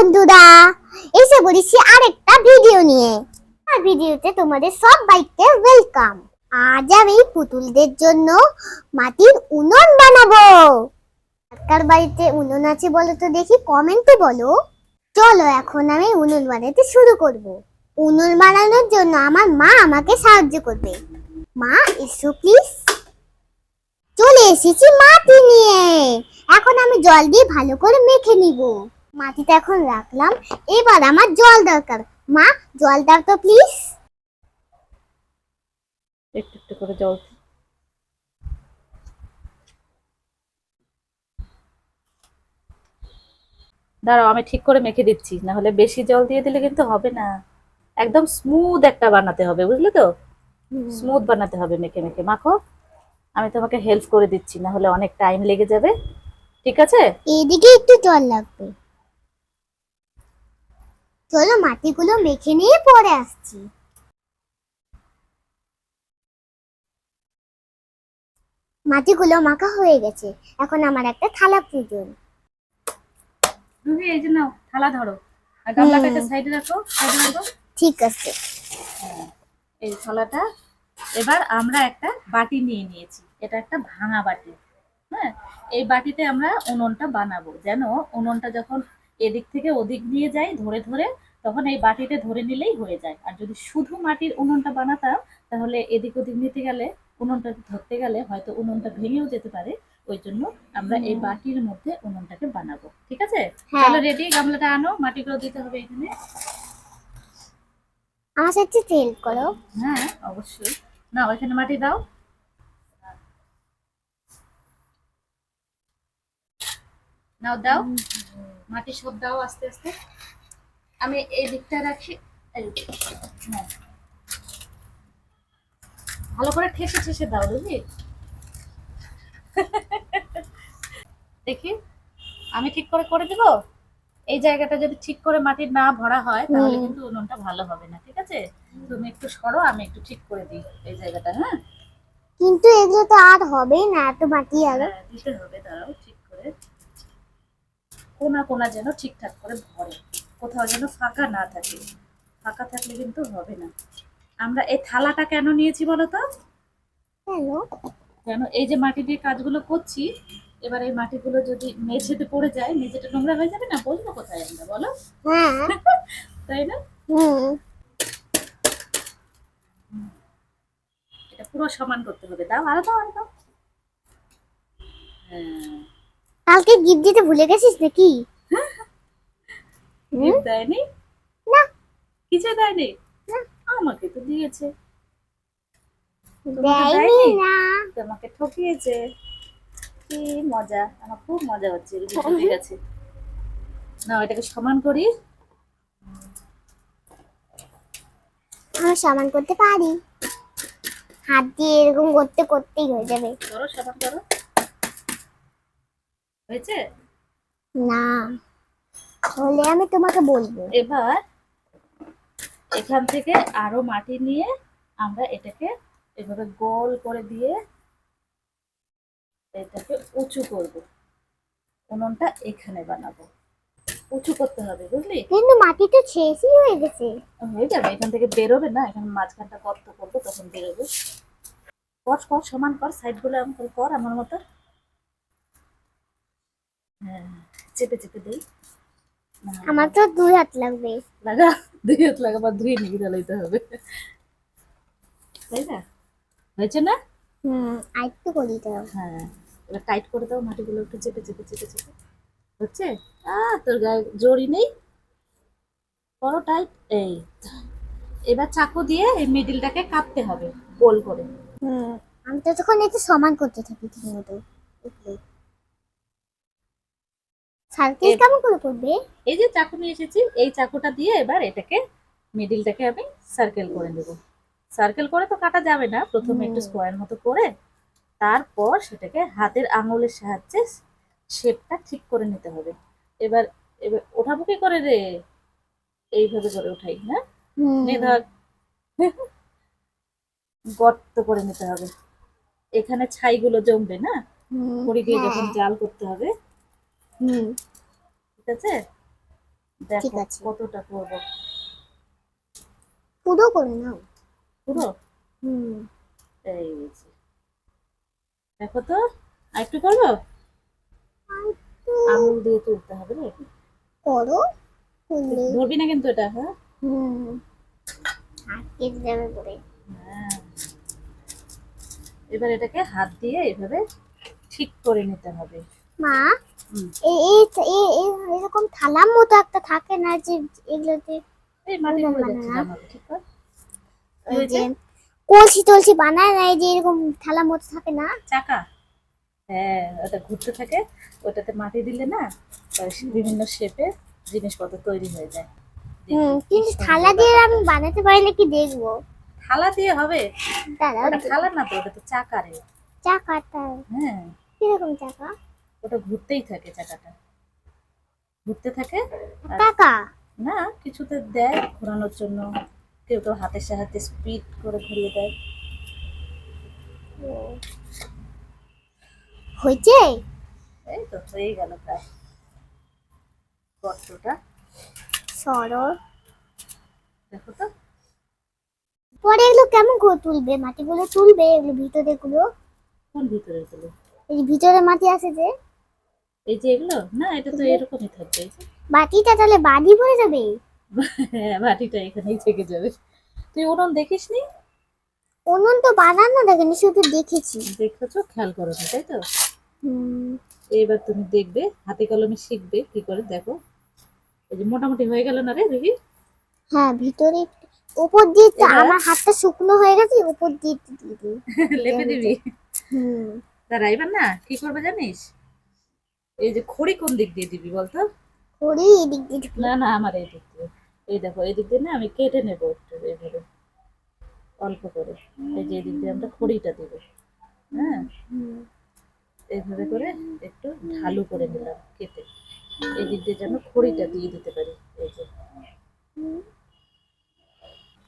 বন্ধুরা, এসে পড়েছি আরেকটা ভিডিও নিয়ে। আর ভিডিওতে তোমাদের সব বাইকতে ওয়েলকাম আজ আমি পুতুলদের জন্য মাটির উনুন বানাবো। কার বাড়িতে উনুন আছে বলো তো দেখি কমেন্টে বলো। চলো এখন আমি উনুন বানাতে শুরু করব। উনুন বানানোর জন্য আমার মা আমাকে সাহায্য করবে। মা, এসো প্লিজ চলে এসেছি মাটি নিয়ে। এখন আমি জল দিয়ে ভালো করে মেখে নিব। মাটিটা এখন রাখলাম। এবার আমার জল দরকার। মা জল দাও তো প্লিজ একটু একটু করে জল দাঁড়াও আমি ঠিক করে মেখে দিচ্ছি। না হলে বেশি জল দিয়ে দিলে কিন্তু হবে না। একদম স্মুথ একটা বানাতে হবে বুঝলে তো? স্মুথ বানাতে হবে মেখে মেখে। মাখো। আমি তোমাকে হেল্প করে দিচ্ছি না হলে অনেক টাইম লেগে যাবে। ঠিক আছে? এদিকে একটু জল লাগবে। চলো মাটিগুলো মেখে নিয়ে পরে আসছি। মাটিগুলো মাখা হয়ে গেছে। এখন আমার একটা থালা প্রয়োজন। রুহি এই যে নাও থালা ধরো। আর গামলাটাকে সাইডে রাখো সাইডে রাখো। ঠিক আছে। এই থালাটা এবার আমরা একটা বাটি নিয়ে নিয়েছি। এটা একটা ভাঙা বাটি। হ্যাঁ এই বাটিতে আমরা উনুনটা বানাবো। যেন উনুনটা যখন এদিক থেকে ওদিক দিয়ে যাই ধরে ধরে তখন এই বাটিতে ধরে নিলেই হয়ে যায়। আর যদি শুধু মাটির উনুনটা বানাতাম তাহলে এদিক ওদিক নিতে গেলে উনুনটা ধরতে গেলে হয়তো উনুনটা ভেঙেও যেতে পারে। ওই জন্য আমরা এই বাটির মধ্যে উনুনটাকে বানাবো। ঠিক আছে? হ্যাঁ। চলো রেডি গামলাটা আনো মাটিগুলো দিতে হবে এখানে। আমার সাথে করো। হ্যাঁ অবশ্যই। না ওইখানে মাটি দাও। নাও দাও। মাটি সব দাও আস্তে আস্তে। আমি এই দিকটা রাখি এই, ভালো করে ঠেসে ঠেসে দাও বুঝলি দেখি আমি ঠিক করে করে দিব? এই জায়গাটা যদি ঠিক করে মাটি না ভরা হয় তাহলে কিন্তু উনুনটা ভালো হবে না ঠিক আছে? তুমি একটু সরো আমি একটু ঠিক করে দিই এই জায়গাটা হ্যাঁ? কিন্তু এগুলো তো আর হবেই না এত মাটি আর। হ্যাঁ, দিতে হবে দাঁড়াও ঠিক করে। কোনা কোনা যেন ঠিকঠাক করে ভরে। কোথাও যেন ফাঁকা না থাকে। ফাঁকা থাকলে কিন্তু হবে না। আমরা এই থালাটা কেন নিয়েছি বলো তো? কেন? এই যে মাটি দিয়ে কাজগুলো করছি এবার এই মাটিগুলো যদি মেঝেতে পড়ে যায় মেঝেটা নোংরা হয়ে যাবে না? বলব কোথায় আমরা বলো? হ্যাঁ। তাই না? এটা পুরো সমান করতে হবে। দাও আরও দাও আরও দাও। হ্যাঁ। কালকে গিফট দিতে ভুলে গেছিস নাকি? Gift দেয়নি? না। কিছু দেয়নি? আমাকে তো দিয়েছে। দেয়নি দেয়নি? না। তোমাকে ঠকিয়েছে। কি মজা। আমার খুব মজা হচ্ছে রুটি গেছে না এটাকে সমান করি। সমান করতে পারি। হাত দিয়ে এরকম করতে করতেই হয়ে যাবে। করো সমান করো। হয়েছে? না। হলে আমি তোমাকে বলব। এবার এখান থেকে আরও মাটি নিয়ে আমরা এটাকে এভাবে গোল করে দিয়ে এটাকে উঁচু করব। উনুনটা এখানে বানাবো। উঁচু করতে হবে বুঝলি? কিন্তু মাটি তো শেষই হয়ে গেছে। হয়ে যাবে এখান থেকে বেরোবে না এখানে মাঝখানটা গর্ত করব তখন বেরোবে। কর কর সমান কর সাইডগুলো এমন করে কর আমার মতো। হ্যাঁ চেপে চেপে দেই। আমার তো দুই হাত লাগবে। লাগা দুই হাত ধুয়ে নিয়ে হবে। তাই না? হয়েছে না? হুম করি তো হ্যাঁ এবার টাইট করে দাও মাটিগুলো একটু চেপে চেপে চেপে চেপে। হচ্ছে? আহ তোর গায়ে জড়ি নেই? করো টাইট এই এবার চাকু দিয়ে এই মিডিলটাকে কাটতে হবে গোল করে। হুম আমি তো তখন একটু সমান করতে থাকি ঠিক মতো। সার্কেল কেমন করে করবে? এই যে চাকু নিয়ে এসেছি এই চাকুটা দিয়ে এবার এটাকে মিডিলটাকে আমি সার্কেল করে নেব। সার্কেল করে তো কাটা যাবে না প্রথমে একটু স্কোয়ার মতো করে তারপর সেটাকে হাতের আঙুলের সাহায্যে শেপটা ঠিক করে নিতে হবে। এবার এবার ওঠাবো কি করে রে? এইভাবে করে উঠাই হ্যাঁ? নে ধর। গর্ত করে নিতে হবে। এখানে ছাইগুলো জমবে না? হুম, দিয়ে হ্যাঁ, যখন জাল করতে হবে হুম। ঠিক আছে? দেখো কতটা করব। পুরো করে নাও। পুরো? হুম। এই যে। দেখো তো আর একটু করব? আঙুল দিয়ে তুলতে হবে রে করো ধরবি না কিন্তু এটা হ্যাঁ? হুম। আটকে যাবে করে হ্যাঁ। এবার এটাকে হাত দিয়ে এভাবে ঠিক করে নিতে হবে। মা এরকম থালার মতো একটা থাকে না যে এগুলোতে মাটি ওরকম পড়ে বানানো যাচ্ছে না? জামাতে, ঠিক কর ওই এই যে যে কলসি টলসি বানায় না যে এরকম মতো থাকে না? চাকা? হ্যাঁ ওটা ঘুরতে থাকে ওটাতে মাটি দিলে না বিভিন্ন শেপে জিনিসপত্র তৈরি হয়ে যায়। কিন্তু থালা দিয়ে আমি বানাতে পারি নাকি দেখব? থালা দিয়ে হবে? থালা না তো ওটা তো চাকা রে চাকাটা হ্যাঁ। কীরকম চাকা? ওটা ঘুরতেই থাকে চাকাটা। ঘুরতে থাকে টাকা? না কিছুতে দেয় ঘোরানোর জন্য। কেউ কেউ হাতের সাহায্যে স্পিড করে ঘুরিয়ে দেয়। হয়েছে? এই তো হয়ে গেল প্রায়। গর্তটা সরো দেখো তো। পরে এগুলো কেমন করে তুলবে? মাটিগুলো তুলবে? এগুলো ভিতরে গুলো কোন ভিতরে গুলো এই ভিতরে মাটি আছে যে? এই যে এগুলো? না এটা তো এরকমই থাকবে বাটিটা তাহলে বাদি পড়ে যাবে? হ্যাঁ বাটিটা এখানেই থেকে যাবে। তুই উনুন দেখিস নি? উনুন তো বানানো দেখেনি শুধু দেখেছি। দেখেছ? খেয়াল করো না তাই তো? হুম। এবার তুমি দেখবে হাতে কলমে শিখবে কি করে? দেখো। এই যে মোটামুটি হয়ে গেল না রে দেখি হ্যাঁ ভিতরে উপর দিয়ে আমার হাতটা শুকনো হয়ে গেছে উপর দিয়ে দিয়ে লেপে দিবি? হুম। দাঁড়া এবার না কি করবে জানিস? এই যে খড়ি কোন দিক দিয়ে দিবি বলতো? করি এদিক দিয়ে না না আমার এই দিক দিয়ে। এই দেখো এই দিক দিয়ে না আমি কেটে নেব একটু এইভাবে। অল্প করে। এই যে দিক দিয়ে আমরা খড়িটা দেবো। হ্যাঁ? এইভাবে করে একটু ঢালু করে নিলাম কেটে। এই দিক দিয়ে যেন খড়িটা দিয়ে দিতে পারি এই যে।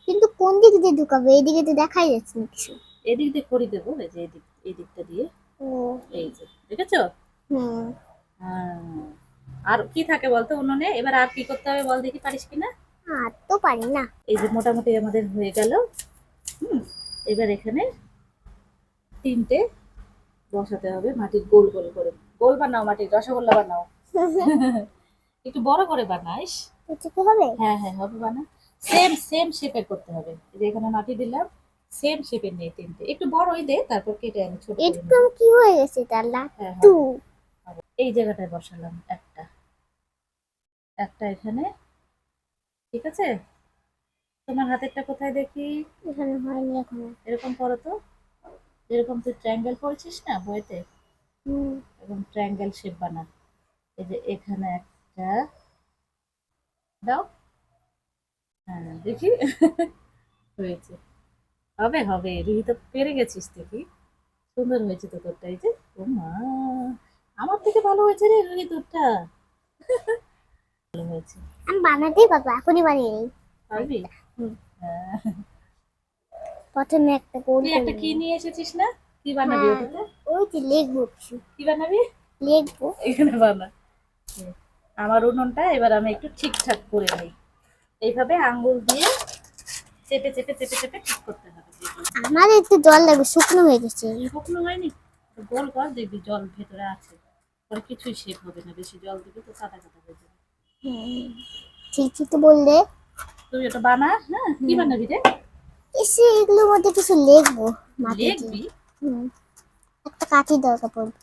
কিন্তু কোন দিক দিয়ে ঢুকাবে? এইদিকে তো দেখাই যাচ্ছে না কিছু। এই দিক দিয়ে খড়ি দেবো এই যে এই দিক এই দিকটা দিয়ে। ও। এই যে দেখেছ? হুম হ্যাঁ। আর কি থাকে বলতো উনুনে? এবার আর কি করতে হবে বল দেখি পারিস কিনা? আর তো পারি না। এই যে মোটামুটি আমাদের হয়ে গেল। হুম এবার এখানে তিনটে বসাতে হবে মাটির গোল গোল করে। গোল বানাও মাটির রসগোল্লা বানাও। একটু বড় করে বানাইস। হবে? হ্যাঁ হ্যাঁ হবে বানা। সেম সেম শেপের করতে হবে। এই যে এখানে মাটি দিলাম সেম শেপের নেই তিনটে। একটু বড়ই দে তারপর কেটে আমি ছোট। এরকম কি হয়ে গেছে তার হ্যাঁ হ্যাঁ। এই জায়গাটায় বসালাম একটা। একটা এখানে। ঠিক আছে? তোমার হাতেরটা কোথায় দেখি? এখানে হয়নি এখনও। এরকম করো তো। এরকম তুই ট্রায়াঙ্গেল করেছিস না বইতে? এবং ট্রায়াঙ্গেল শেপ বানা। এই যে এখানে একটা। দাও। হ্যাঁ দেখি। হয়েছে। হবে হবে। রুহি তো পেরে গেছিস দেখি। সুন্দর হয়েছে তো তোরটা। এই যে ও মা আমার থেকে ভালো হয়েছে রে রুহি তোরটা। ভালো হয়েছে। আমি বানাতেই পারব এখনই বানিয়ে নিই। পারবি? হুম। হ্যাঁ। প্রথমে একটা গোল তুই একটা কি নিয়ে। এসেছিস না? কি বানাবি হ্যাঁ। ওটাতে? ওই যে লিখব কিছু কি বানাবি? লিখব এখানে বানা। আমার উনুনটা এবার আমি একটু ঠিকঠাক করে নেই। এইভাবে আঙ্গুল দিয়ে চেপে চেপে চেপে চেপে ঠিক করতে হবে। আমার একটু জল লাগবে শুকনো হয়ে গেছে। শুকনো হয়নি? গোল কর দেখবি জল ভেতরে আছে। কিছুই শেপ হবে না বেশি জল দিবি তো কাটা কাটা হয়ে যাবে। হুম। ঠিক ঠিক তো বললে। তুই ওটা বানা হ্যাঁ কি বানাবি রে? এসে এগুলোর মধ্যে কিছু লিখব লিখবি। একটা কাঠি দরকার পড়বে।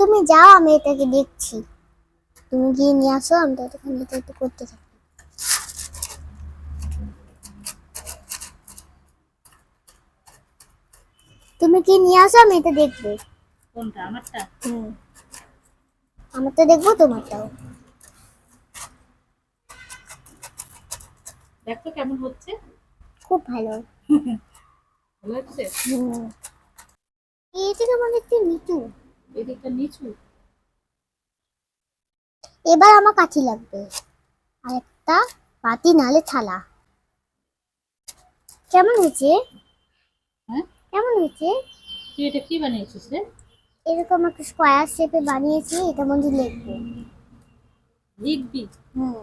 তুমি যাও আমি এটাকে দেখছি। তুমি গিয়ে নিয়ে আসো আমি ততক্ষণ এটা একটু করতে থাকি। তুমি কি নিয়ে আসো আমি এটা দেখব। কোনটা আমারটা? হুম। আমারটা দেখব তোমারটাও। দেখ তো কেমন হচ্ছে? খুব ভালো। ভালো হচ্ছে? হুম। এটা একটু নিচু। এদিকটা নিচু? এবার আমার কাঠি লাগবে। আর একটা পাতি নালে থালা। কেমন হয়েছে? হ্যাঁ? কেমন হয়েছে? তুই এটা কি বানিয়েছিস রে? এরকম একটা স্কোয়ার শেপে বানিয়েছি এটা মধ্যে লিখব। লিখবি? হুম।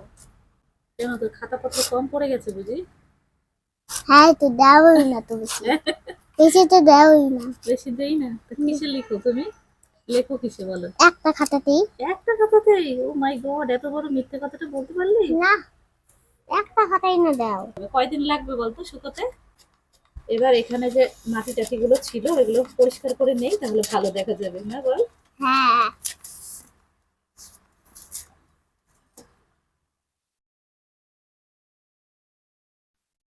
কেন তোর খাতাপত্র কম পড়ে গেছে বুঝি? হ্যাঁ তো দেওই না তো বেশি। বেশি তো দেওই না। বেশি দেই না? তো কিসে লিখো তুমি? লেখো কিসে বলো? একটা খাতাতেই। একটা খাতাতেই? ও মাই গড এত বড় মিথ্যে কথাটা বলতে পারলি? না একটা খাতাই না দাও। কয়দিন লাগবে বলতো শুকোতে? এবার এখানে যে মাটি টাটি গুলো ছিল এগুলো পরিষ্কার করে নেই তাহলে ভালো দেখা যাবে না বল? হ্যাঁ।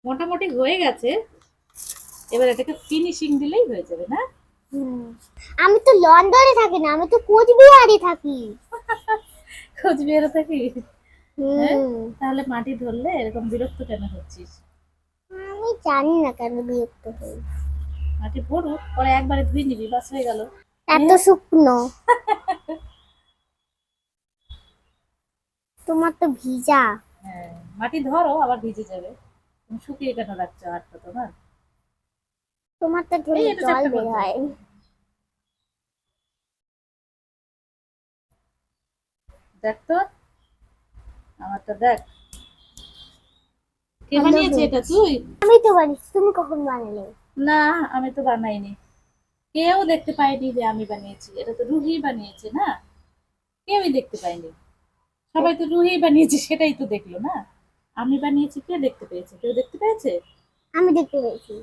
মোটামুটি হয়ে গেছে। এবার এটাকে ফিনিশিং দিলেই হয়ে যাবে না। আমি তো লন্ডনে থাকি না আমি তো কোচবিহারে থাকি। কোচবিহারে থাকি? হ্যাঁ? তাহলে মাটি ধরলে এরকম বিরক্ত কেন হচ্ছিস? জানি না কেন বিরক্ত হই। মাটি ভরুক পরে একবারে ধুয়ে নিবি বাস হয়ে গেল। এত শুকনো। তোমার তো ভিজা। হ্যাঁ মাটি ধরো আবার ভিজে যাবে। তুমি শুকিয়ে কেন রাখছো হাতটা তোমার। তোমার তো এটা জল বের হয় দেখ তো। আমারটা দেখ। কে বানিয়েছে এটা তুই? আমি তো জানি তুমি কখন বানালে? না আমি তো বানাইনি। কেউ দেখতে পায়নি যে আমি বানিয়েছি। এটা তো রুহি বানিয়েছে না? কেউই দেখতে পায়নি। সবাই তো রুহি বানিয়েছে সেটাই তো দেখল না? আমি বানিয়েছি কে দেখতে পেয়েছে? কেউ দেখতে পেয়েছে? আমি দেখতে পেয়েছি।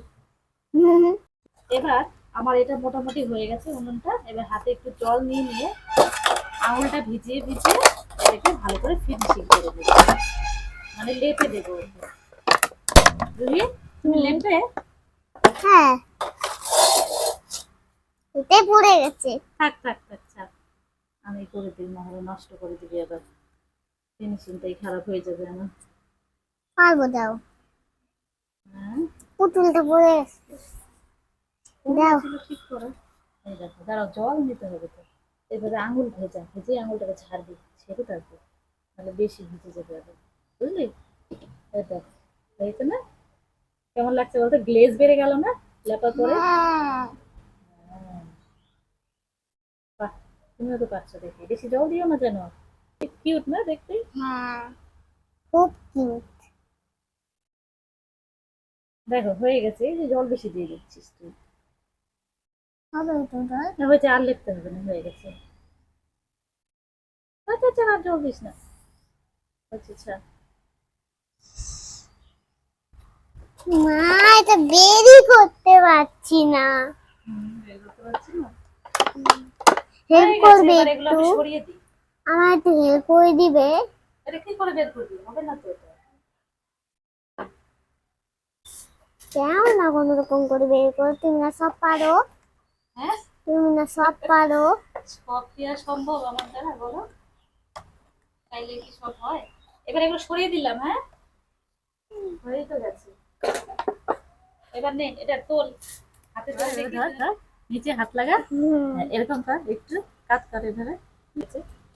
এবার আমার এটা মোটামুটি হয়ে গেছে উনুনটা। এবার হাতে একটু জল নিয়ে নিয়ে আঙুলটা ভিজিয়ে ভিজিয়ে এটাকে ভালো করে ফিনিশিং করে দেবো মানে লেপে দেবো ওকে। তুমি লেপে? হ্যাঁ। এতে পড়ে গেছে। থাক থাক থাক থাক। আমি করে দিই নাহলে নষ্ট করে দিবি আবার। ফিনিশিংটাই খারাপ হয়ে যাবে আমার। পারব দাও। হ্যাঁ? পুতুলটা পড়ে গেছে। দাও। ঠিক করে। এই দেখো দাঁড়াও জল নিতে হবে তো। এবারে আঙুল ভেজা ভেজে আঙুলটাকে ছাড়বি ছেড়ে তারপর। তাহলে বেশি ভিজে যাবে আবার। বুঝলি? এই দেখ হয়েছে না? কেমন লাগছে বলতো? গ্লেজ বেড়ে গেল না? হ্যাঁ। হ্যাঁ। বাহ তুমিও তো পারছ দেখি। বেশি জল দিও না যেন। কিউট না দেখতে? হ্যাঁ খুব কিউট দেখো হয়ে গেছে। এই যে জল বেশি দিয়ে দিচ্ছিস তুই। হয়েছে আর লিখতে হবে না হয়ে গেছে। আচ্ছা আচ্ছা আর জল দিস না। আচ্ছা আচ্ছা। মা এটা বের করতে পারছি না। হেল্প করবে একটু। আমার একটু হেল্প করে দিবে। এটা কি করে বের করবি? হবে না তো না কোনো রকম করে বের করো? তুমি না সব পারো? হ্যাঁ? তুমি না সব পারো? সব কি আর সম্ভব আমার দ্বারা? বলো। চাইলে কি সব হয়? এবার এগুলো সরিয়ে দিলাম হ্যাঁ? হয়ে তো গেছে। এবার নে এটা তোল। হাতে ধর ধর। নিচে হাত লাগা। হ্যাঁ, এরকম কর একটু কাজ করে ধরে।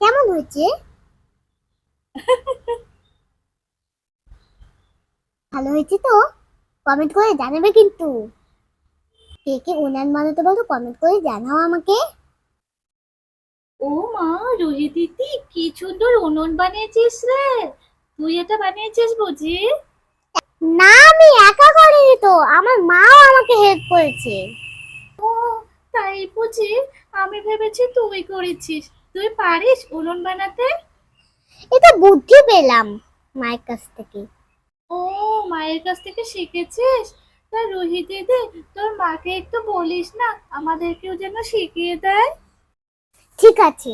কেমন হয়েছে? ভালো হয়েছে তো? কমেন্ট করে জানাবে কিন্তু। কে কে উনান বানাতে বলো কমেন্ট করে জানাও আমাকে। ও মা রুহি দিদি কি সুন্দর উনুন বানিয়েছিস রে। তুই এটা বানিয়েছিস বুঝি? না আমি একা করিনি তো। আমার মাও আমাকে হেল্প করেছে। ও তাই বুঝি আমি ভেবেছি তুই করেছিস। তুই পারিস উনুন বানাতে? এটা বুদ্ধি পেলাম মায়ের কাছ থেকে। ও মায়ের কাছ থেকে শিখেছিস? তা রুহি দিদি তোর মাকে একটু বলিস না আমাদেরকেও যেন শিখিয়ে দেয়। ঠিক আছে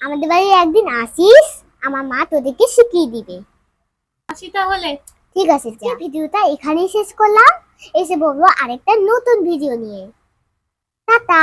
আমাদের বাড়ি একদিন আসিস আমার মা তোদেরকে শিখিয়ে দিবে। আসি তাহলে। ঠিক আছে ভিডিওটা এখানেই শেষ করলাম। এসে বলব আরেকটা নতুন ভিডিও নিয়ে। টাটা!